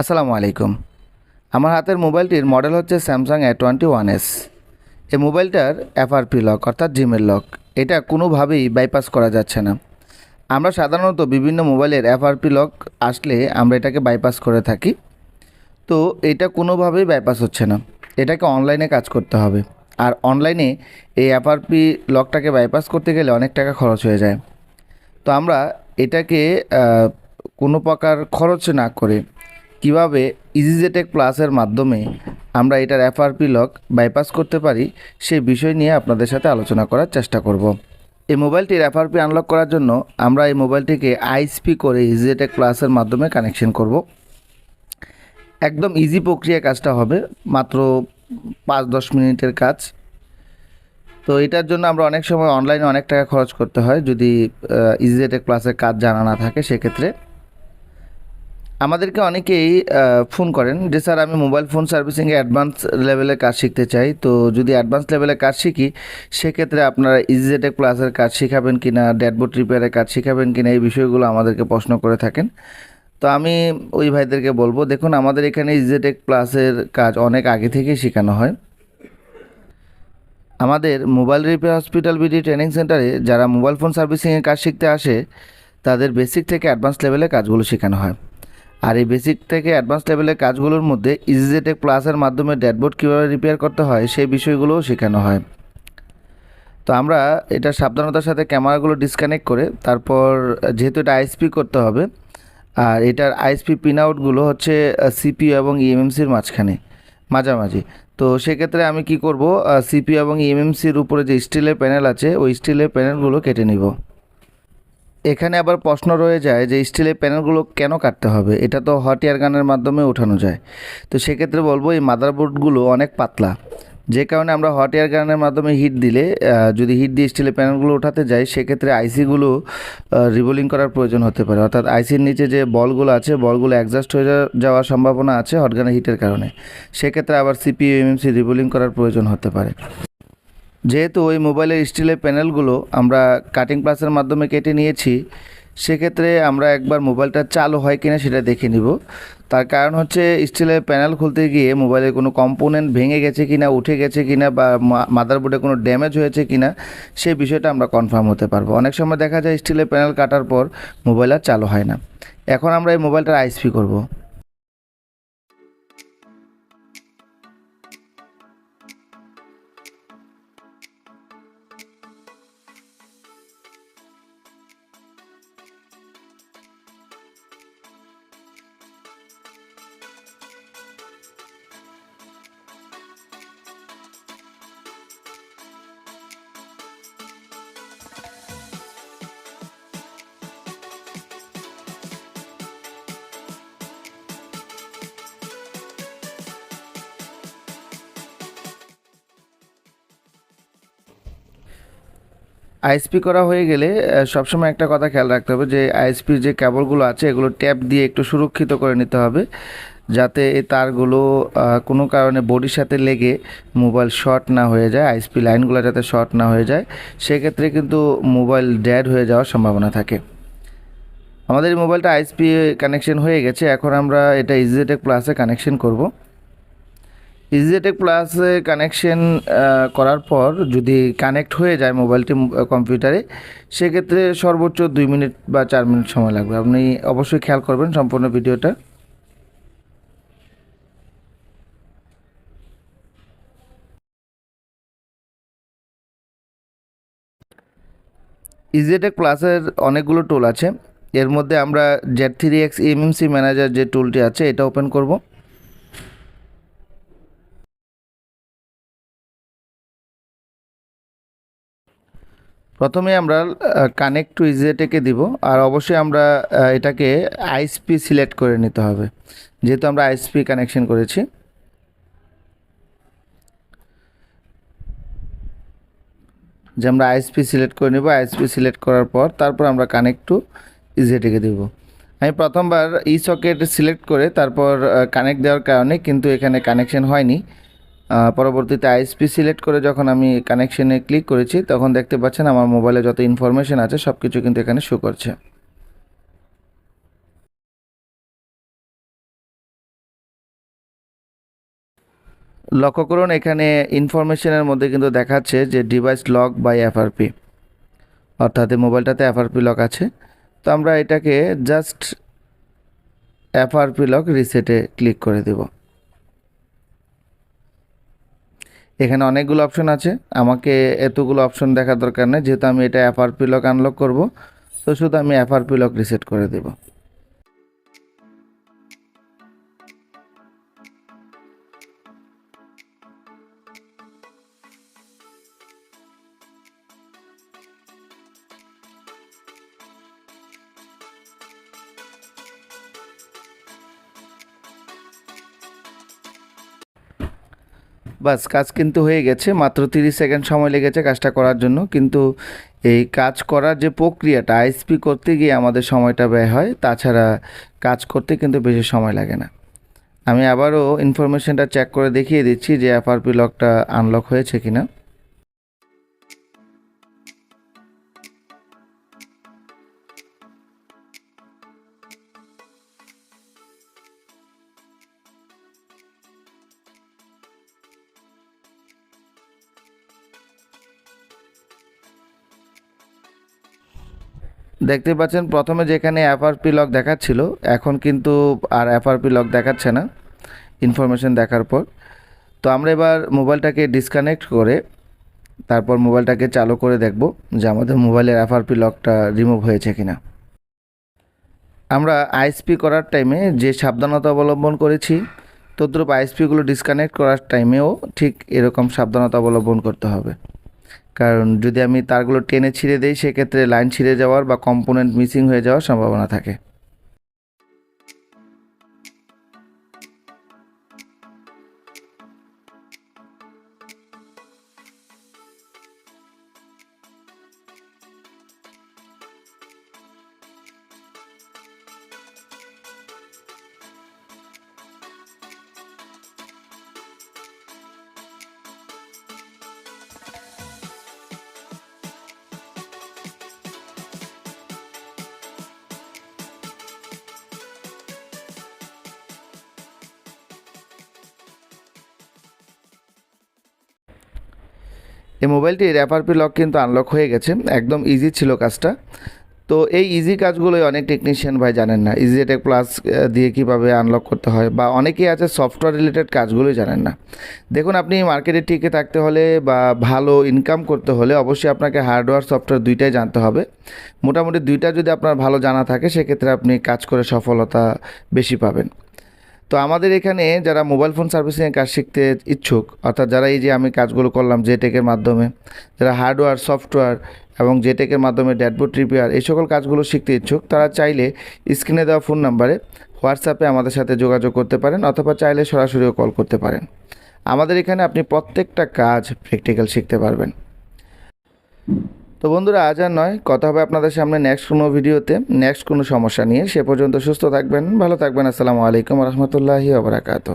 আসসালামু আলাইকুম। আমার হাতের মোবাইলটির মডেল হচ্ছে Samsung A twenty one S. এই মোবাইলটার এফআরপি লক, অর্থাৎ জিমের লক, এটা কোনোভাবেই বাইপাস করা যাচ্ছে না। আমরা সাধারণত বিভিন্ন মোবাইলের এফআরপি লক আসলে আমরা এটাকে বাইপাস করে থাকি। তো এটা কোনোভাবেই বাইপাস হচ্ছে না। এটাকে অনলাইনে কাজ করতে হবে। আর অনলাইনে এই এফআরপি লকটাকে বাইপাস করতে গেলে অনেক টাকা খরচ হয়ে যায়। তো আমরা এটাকে কোনো প্রকার খরচ না করে কীভাবে ইজিজেটেক প্লাসের মাধ্যমে আমরা এটার এফআরপি লক বাইপাস করতে পারি, সেই বিষয় নিয়ে আপনাদের সাথে আলোচনা করার চেষ্টা করব। এই মোবাইলটির এফআরপি আনলক করার জন্য আমরা এই মোবাইলটিকে আইএসপি করে ইজিজেটেক প্লাসের মাধ্যমে কানেকশন করব। একদম ইজি প্রক্রিয়া কাজটা হবে, মাত্র পাঁচ দশ মিনিটের কাজ। তো এটার জন্য আমরা অনেক সময় অনলাইনে অনেক টাকা খরচ করতে হয়, যদি ইজিজেটেক প্লাসের কাজ জানা না থাকে, সেক্ষেত্রে আমাদেরকে অনেকেই ফোন করেন যে, স্যার, আমি মোবাইল ফোন সার্ভিসিংয়ে অ্যাডভান্স লেভেলে কাজ শিখতে চাই। তো যদি অ্যাডভান্স লেভেলে কাজ শিখি, সেক্ষেত্রে আপনারা ইজিজেটেক প্লাসের কাজ শেখাবেন কি না ড্যাডবোর্ড রিপেয়ারের কাজ শেখাবেন কি না এই বিষয়গুলো আমাদেরকে প্রশ্ন করে থাকেন। তো আমি ওই ভাইদেরকে বলব, দেখুন, আমাদের এখানে ইজিজেটেক প্লাসের কাজ অনেক আগে থেকেই শেখানো হয়। আমাদের mobile repair hospital BD training সেন্টারে যারা মোবাইল ফোন সার্ভিসিংয়ের কাজ শিখতে আসে, তাদের বেসিক থেকে অ্যাডভান্স লেভেলে কাজগুলো শেখানো হয়। আর এই বেসিক থেকে অ্যাডভান্স লেভেলের কাজগুলোর মধ্যে ইজিজেটেক প্লাসের মাধ্যমে ড্যাডবোর্ড কীভাবে রিপেয়ার করতে হয় সেই বিষয়গুলোও শেখানো হয়। তো আমরা এটা সাবধানতার সাথে ক্যামেরাগুলো ডিসকানেক্ট করে তারপর যেহেতু এটা আইএসপি করতে হবে, আর এটার আইএসপি পিন আউটগুলো হচ্ছে সিপিইউ এবং ইএমএমসির মাঝখানে, মাঝামাঝি। তো সেক্ষেত্রে আমি কি করব সিপিইউ এবং ইএমএমসির উপরে যে স্টিলের প্যানেল আছে, ওই স্টিলের প্যানেলগুলো কেটে নিব। এখানে আবার প্রশ্ন রয়ে যায় যে স্টিলের প্যানেলগুলো কেন কাটতে হবে? এটা তো হট এয়ার গানের মাধ্যমে ওঠানো যায়। তো সেক্ষেত্রে বলব এই মাদারবোর্ডগুলো অনেক পাতলা। যে কারণে আমরা হট এয়ার গানের মাধ্যমে হিট দিলে যদি হিট দিয়ে স্টিলের প্যানেলগুলো ওঠাতে যাই, সেক্ষেত্রে আইসিগুলো রিবোলিং করার প্রয়োজন হতে পারে। অর্থাৎ আইসির নিচে যে বলগুলো আছে, বলগুলো অ্যাডজাস্ট হয়ে যাওয়ার সম্ভাবনা আছে হট গানের হিটের কারণে। সেক্ষেত্রে আবার সিপিইউ, এমএমসি রিবোলিং করার প্রয়োজন হতে পারে। যেহেতু ওই মোবাইলের স্টিলের প্যানেলগুলো আমরা কাটিং প্লাসের মাধ্যমে কেটে নিয়েছি, সেক্ষেত্রে আমরা একবার মোবাইলটা চালু হয় কিনা সেটা দেখে নিব। তার কারণ হচ্ছে স্টিলের প্যানেল খুলতে গিয়ে মোবাইলের কোনো কম্পোনেন্ট ভেঙে গেছে কিনা, উঠে গেছে কিনা বা মাদারবোর্ডে কোনো ড্যামেজ হয়েছে কিনা সেই বিষয়টা আমরা কনফার্ম হতে পারব। অনেক সময় দেখা যায় স্টিলের প্যানেল কাটার পর মোবাইল আর চালু হয় না। এখন আমরা এই মোবাইলটার আইসপি করব। আইএসপি করা হয়ে গেলে সবসময় একটা কথা খেয়াল রাখতে হবে যে আইএসপির যে কেবলগুলো আছে, এগুলো ট্যাপ দিয়ে একটু সুরক্ষিত করে নিতে হবে। যাতে এই তারগুলো কোনো কারণে বডির সাথে লেগে মোবাইল শর্ট না হয়ে যায় আইএসপি লাইনগুলো যাতে শর্ট না হয়ে যায়, সেক্ষেত্রে কিন্তু মোবাইল ড্যাড হয়ে যাওয়ার সম্ভাবনা থাকে। আমাদের মোবাইলটা আইএসপি কানেকশন হয়ে গেছে, এখন আমরা এটা ইজিটেক প্লাসে কানেকশন করব। ইজিটেক প্লাসে কানেকশন করার পর যদি কানেক্ট হয়ে যায় মোবাইলটি কম্পিউটারে সেক্ষেত্রে সর্বোচ্চ দুই মিনিট বা চার মিনিট সময় লাগবে। আপনি অবশ্যই খেয়াল করবেন সম্পূর্ণ ভিডিওটা। ইজিটেক প্লাসের অনেকগুলো টুল আছে। এর মধ্যে আমরা Z three X MMC manager যে টুলটি আছে, এটা ওপেন করব। প্রথমে আমরা কানেক্ট টু ইজিটেকে দিব, আর অবশ্যই আমরা এটাকে আইএসপি সিলেক্ট করে নিতে হবে। যেহেতু আমরা আইএসপি কানেকশন করেছি। যে আমরা আইএসপি সিলেক্ট করে নেব আইএসপি সিলেক্ট করার পর তারপর আমরা কানেক্ট টু ইজিটেকে দেব। আমি প্রথমবার ই সকেট সিলেক্ট করে তারপর কানেক্ট দেওয়ার কারণে কিন্তু এখানে কানেকশন হয়নি। পরবর্তীতে আইএসপি সিলেক্ট করে যখন আমি কানেকশনে ক্লিক করেছি, তখন দেখতে পাচ্ছেন আমার মোবাইলে যত ইনফরমেশন আছে সব কিছু কিন্তু এখানে শো করছে। লক্ষ্য করুন, এখানে ইনফরমেশনের মধ্যে কিন্তু দেখাচ্ছে যে ডিভাইস লক বাই এফআরপি অর্থাৎ মোবাইলটাতে এফআরপি লক আছে। তো আমরা এটাকে জাস্ট এফআরপি লক রিসেটে ক্লিক করে দেব। এখানে অনেকগুলো অপশন আছে। আমাকে এতগুলো অপশন দেখার দরকার নেই, যেহেতু আমি এটা এফআরপি পিলক আনলক করব, তো শুধু আমি এফআরপি পিলক রিসেট করে দেব। বাস, কাজ কিন্তু হয়ে গেছে, মাত্র তিরিশ সেকেন্ড সময় লেগেছে কাজটা করার জন্য, কিন্তু এই কাজ করার যে প্রক্রিয়াটা, আইএসপি করতে গিয়ে আমাদের সময়টা ব্যয় হয়, তাছাড়া কাজ করতে কিন্তু বেশি সময় লাগে না। আমি আবারও ইনফরমেশনটা চেক করে দেখিয়ে দিচ্ছি যে এফআরপি লকটা আনলক হয়েছে কিনা। দেখতে পাচ্ছেন, প্রথমে যেখানে এফআরপি লক দেখাচ্ছিল, এখন কিন্তু আর এফআরপি লক দেখাচ্ছে না ইনফরমেশন দেখার পর। তো আমরা এবার মোবাইলটাকে ডিসকানেক্ট করে, তারপর মোবাইলটাকে চালু করে দেখব যে আমাদের মোবাইলের এফআরপি লকটা রিমুভ হয়েছে কিনা। আমরা আইএসপি করার টাইমে যে সাবধানতা অবলম্বন করেছি, তদ্রুপ আইএসপিগুলো ডিসকানেক্ট করার টাইমেও ঠিক এরকম সাবধানতা অবলম্বন করতে হবে। কারণ যদি আমি তারগুলো টেনে ছিঁড়ে দিই, সেক্ষেত্রে লাইন ছিঁড়ে যাওয়ার বা কম্পোনেন্ট মিসিং হয়ে যাওয়ার সম্ভাবনা থাকে। এই মোবাইলটির এফআরপি লক কিন্তু আনলক হয়ে গেছে। একদম ইজি ছিল কাজটা। তো এই ইজি কাজগুলোই অনেক টেকনিশিয়ান ভাই জানেন না। ইজি প্লাস দিয়ে কীভাবে আনলক করতে হয় বা অনেকেই আছে সফটওয়্যার রিলেটেড কাজগুলোই জানেন না। দেখুন, আপনি মার্কেটে টিকে থাকতে হলে বা ভালো ইনকাম করতে হলে অবশ্যই আপনাকে হার্ডওয়্যার সফটওয়্যার দুইটাই জানতে হবে। মোটামুটি দুইটা যদি আপনার ভালো জানা থাকে, সেক্ষেত্রে আপনি কাজ করে সফলতা বেশি পাবেন। তো আমাদের এখানে যারা মোবাইল ফোন সার্ভিসিংয়ের কাজ শিখতে ইচ্ছুক, অর্থাৎ যারা এই যে আমি কাজগুলো করলাম জেটেকের মাধ্যমে, যারা হার্ডওয়্যার সফটওয়্যার এবং জেটেকের মাধ্যমে ড্যাটবোর্ড রিপেয়ার এই সকল কাজগুলো শিখতে ইচ্ছুক, তারা চাইলে স্ক্রিনে দেওয়া ফোন নাম্বারে হোয়াটসঅ্যাপে আমাদের সাথে যোগাযোগ করতে পারেন, অথবা চাইলে সরাসরিও কল করতে পারেন। আমাদের এখানে আপনি প্রত্যেকটা কাজ প্র্যাকটিক্যাল শিখতে পারবেন। তো বন্ধুরা, আজ আর নয়। কথা হবে আপনাদের সামনে নেক্সট কোনো ভিডিওতে। নেক্সট কোনো সমস্যা নিয়ে। সে পর্যন্ত সুস্থ থাকবেন, ভালো থাকবেন। আসসালামু আলাইকুম রহমতুল্লাহি আবরাকাতু